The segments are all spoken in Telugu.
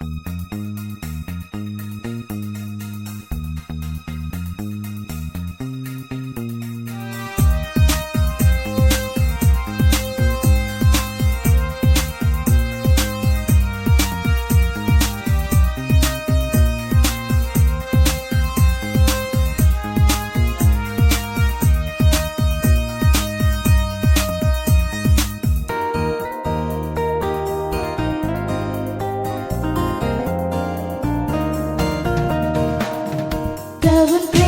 Música Cause it's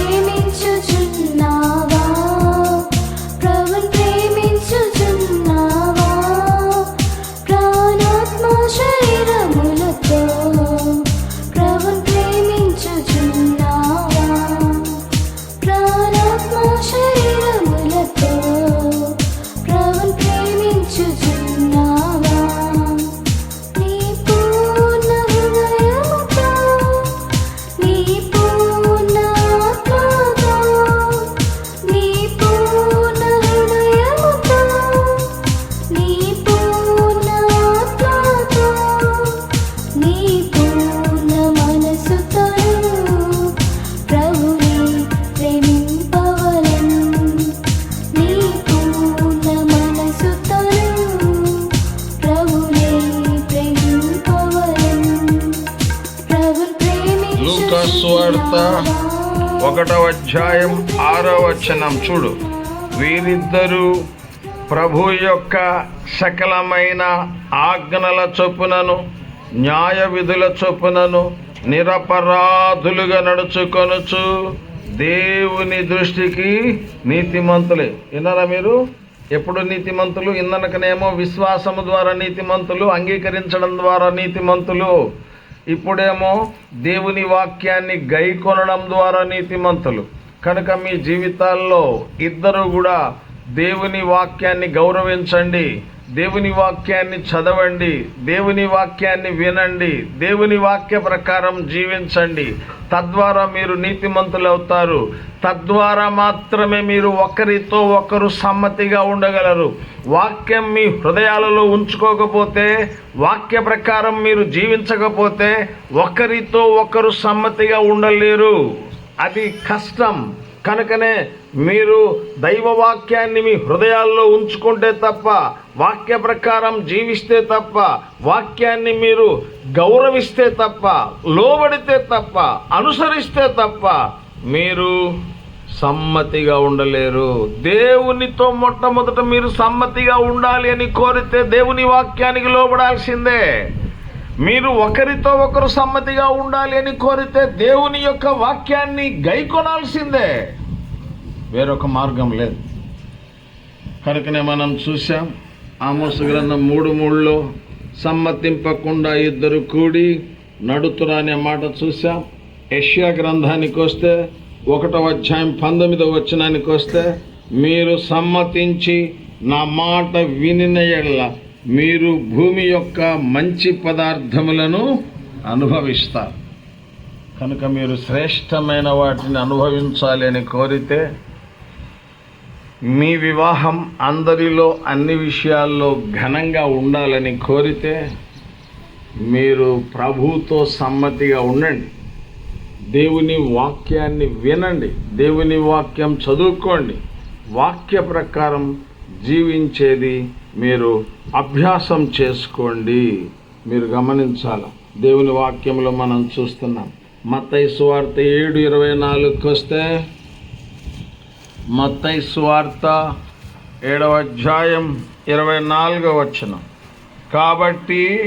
సువార్త ఒకటవ అధ్యాయం ఆరవచనం. చూడు. వీరిద్దరూ ప్రభు యొక్క సకలమైన ఆజ్ఞల చొప్పునను న్యాయ విధుల చొప్పునను నిరపరాధులుగా నడుచుకొనుచు దేవుని దృష్టికి నీతిమంతులే. విన్నారా మీరు? ఎప్పుడు నీతిమంతులు? ఇందనకనేమో విశ్వాసము ద్వారా నీతిమంతులు అంగీకరించడం ద్వారా నీతిమంతులు. ఇప్పుడేమో దేవుని వాక్యాన్ని గైకొనడం ద్వారా నీతిమంతులు. కనుక మీ జీవితాల్లో ఇద్దరు కూడా దేవుని వాక్యాన్ని గౌరవించండి. దేవుని వాక్యాన్ని చదవండి దేవుని వాక్యాన్ని వినండి దేవుని వాక్య ప్రకారం జీవించండి. తద్వారా మీరు నీతిమంతులు అవుతారు. తద్వారా మాత్రమే మీరు ఒకరితో ఒకరు సమ్మతిగా ఉండగలరు. వాక్యం మీ హృదయాలలో ఉంచుకోకపోతే వాక్య ప్రకారం మీరు జీవించకపోతే ఒకరితో ఒకరు సమ్మతిగా ఉండలేరు. అది కష్టం. కనుకనే మీరు దైవ వాక్యాన్ని మీ హృదయాల్లో ఉంచుకుంటే తప్ప వాక్య ప్రకారం జీవిస్తే తప్ప వాక్యాన్ని మీరు గౌరవిస్తే తప్ప లోబడితే తప్ప అనుసరిస్తే తప్ప మీరు సమ్మతిగా ఉండలేరు. దేవునితో మొట్టమొదట మీరు సమ్మతిగా ఉండాలి అని కోరితే దేవుని వాక్యానికి లోబడాల్సిందే. మీరు ఒకరితో ఒకరు సమ్మతిగా ఉండాలి అని కోరితే దేవుని యొక్క వాక్యాన్ని గైకొనాల్సిందే. వేరొక మార్గం లేదు. కనుకనే మనం చూసాం ఆమోస గ్రంథం మూడు మూడులో సమ్మతింపకుండా ఇద్దరు కూడి నడుతురా అనే మాట చూసాం ఏషియా గ్రంథానికి వస్తే ఒకటో అధ్యాయం పంతొమ్మిదో వచనానికి వస్తే మీరు సమ్మతించి నా మాట వినిన ఎడల మీరు భూమి యొక్క మంచి పదార్థములను అనుభవిస్తారు. కనుక మీరు శ్రేష్టమైన వాటిని అనుభవించాలి అని కోరితే మీ వివాహం అందరిలో అన్ని విషయాల్లో ఘనంగా ఉండాలని కోరితే మీరు ప్రభువుతో సమ్మతిగా ఉండండి. దేవుని వాక్యాన్ని వినండి. దేవుని వాక్యం చదువుకోండి. వాక్య ప్రకారం జీవించేది మీరు అభ్యాసం చేసుకోండి. మీరు గమనించాలి. దేవుని వాక్యంలో మనం చూస్తున్నాం. మత్తయి సువార్త ఏడు ఇరవై నాలుగుకి వస్తే మత్తయి సువార్త ఏడవ అధ్యాయం ఇరవై నాలుగవ వచ్చిన కాబట్టి